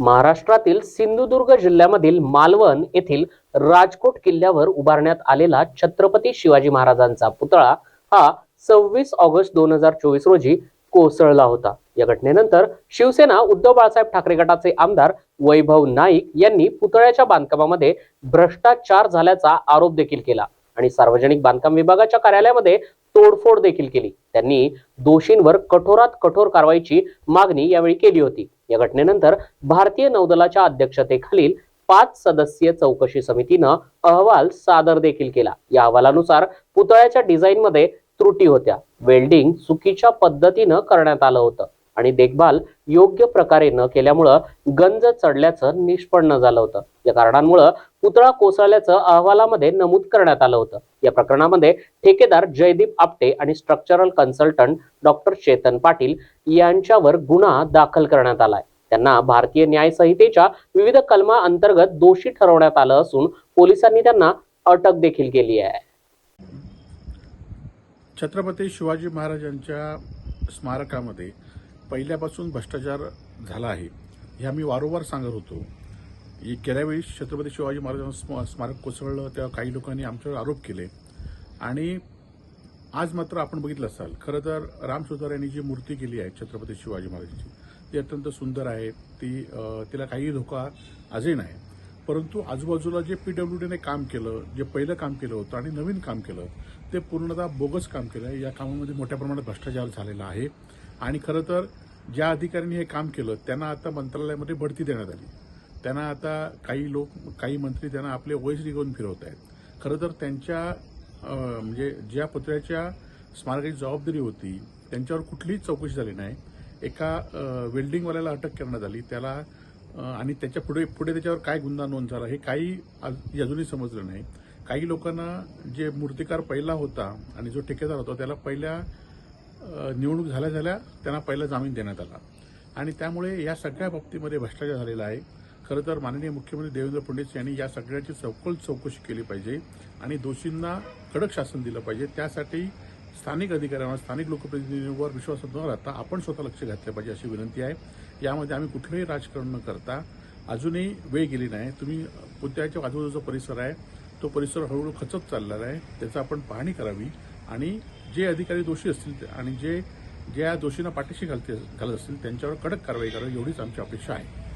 महाराष्ट्रातील सिंधुदुर्ग जिल्ह्यामधील मालवण येथील राजकोट किल्ल्यावर उभारण्यात आलेला छत्रपती शिवाजी महाराजांचा पुतळा हा सव्वीस ऑगस्ट दोन हजार चोवीस रोजी कोसळला होता. या घटनेनंतर शिवसेना उद्धव बाळासाहेब ठाकरे गटाचे आमदार वैभव नाईक यांनी पुतळ्याच्या बांधकामामध्ये भ्रष्टाचार झाल्याचा आरोप देखील केला आणि सार्वजनिक बांधकाम विभागाच्या कार्यालयामध्ये तोडफोड देखील केली. त्यांनी दोषींवर कठोरात कठोर कारवाईची मागणी यावेळी केली होती. या घटनेनंतर भारतीय नौदलाच्या अध्यक्षतेखालील पाच सदस्यीय चौकशी समितीनं अहवाल सादर देखील केला. या अहवालानुसार पुतळ्याच्या डिझाईनमध्ये त्रुटी होत्या. वेल्डिंग चुकीच्या पद्धतीनं करण्यात आलं होतं आणि देखभाल योग्य प्रकारे न केल्यामुळं गंज चढल्याचं निष्पन्न झालं होतं. या कारणांमुळं पुतळा कोसळल्याचं अहवालामध्ये नमूद करण्यात आलं होतं. या प्रकरणामध्ये ठेकेदार जयदीप आपटे आणि structural consultant doctor Chetan Patil यांच्यावर गुन्हा दाखल करण्यात आलाय. त्यांना भारतीय न्याय संहितेच्या विविध कलमा अंतर्गत दोषी ठरवण्यात आलं असून पोलिसांनी त्यांना अटक देखील केली आहे. छत्रपती शिवाजी महाराजांच्या स्मारकामध्ये पहिल्यापासून भ्रष्टाचार झाला आहे. हे आम्ही वारंवार सांगत होतो. गेल्या वेळी छत्रपती शिवाजी महाराजांचं स्मारक कोसळलं तेव्हा काही लोकांनी आमच्यावर आरोप केले. आणि आज मात्र आपण बघितलं असाल खरं तर राम सुतार यांनी जी मूर्ती केली आहे छत्रपती शिवाजी महाराजांची ती अत्यंत सुंदर आहे. ती तिला काही धोका आजही नाही. परंतु आजूबाजूला जे पीडब्ल्यू डीने काम केलं जे पहिलं काम केलं होतं आणि नवीन काम केलं ते पूर्णतः बोगस काम केलं आहे. या कामामध्ये मोठ्या प्रमाणात भ्रष्टाचार झालेला आहे. आणि खरं तर ज्या अधिकाऱ्यांनी हे काम केलं त्यांना आता मंत्रालयामध्ये बढती देण्यात आली. त्यांना आता काही लोक काही मंत्री त्यांना आपले वयस निघून फिरवत आहेत. खरं तर त्यांच्या म्हणजे ज्या पुतळ्याच्या स्मारकाची जबाबदारी होती त्यांच्यावर कुठलीच चौकशी झाली नाही. एका वेल्डिंगवाल्याला अटक करण्यात आली. त्याला आणि त्याच्या पुढे पुढे त्याच्यावर काय गुन्हा नोंद झाला हे काही अजूनही समजलं नाही. काही लोकांना जे मूर्तिकार पहिला होता आणि जो ठेकेदार होता त्याला पहिल्या निवडणूक झाल्या झाल्या त्यांना पहिला जामीन देण्यात आला. आणि त्यामुळे या सगळ्या बाबतीमध्ये भ्रष्टाचार झालेला आहे. खरं तर माननीय मुख्यमंत्री देवेंद्र फडणवीस यांनी या सगळ्याची सखोल चौकशी केली पाहिजे आणि दोषींना कडक शासन दिलं पाहिजे. त्यासाठी स्थानिक अधिकाऱ्यांवर स्थानिक लोकप्रतिनिधींवर विश्वास न राहता आपण स्वतः लक्ष घातलं पाहिजे अशी विनंती आहे. यामध्ये आम्ही कुठलंही राजकारण न करता अजूनही वेळ गेली नाही. तुम्ही पुतळ्याच्या आजूबाजूचा परिसर आहे तो परिसर हळूहळू खचत चाललेला आहे. त्याचा आपण पाहणी करावी आणि जे अधिकारी दोषी असतील आणि जे ज्या दोषींना पाठीशी घालते घालत असतील त्यांच्यावर कडक कारवाई करावी एवढीच आमची अपेक्षा आहे.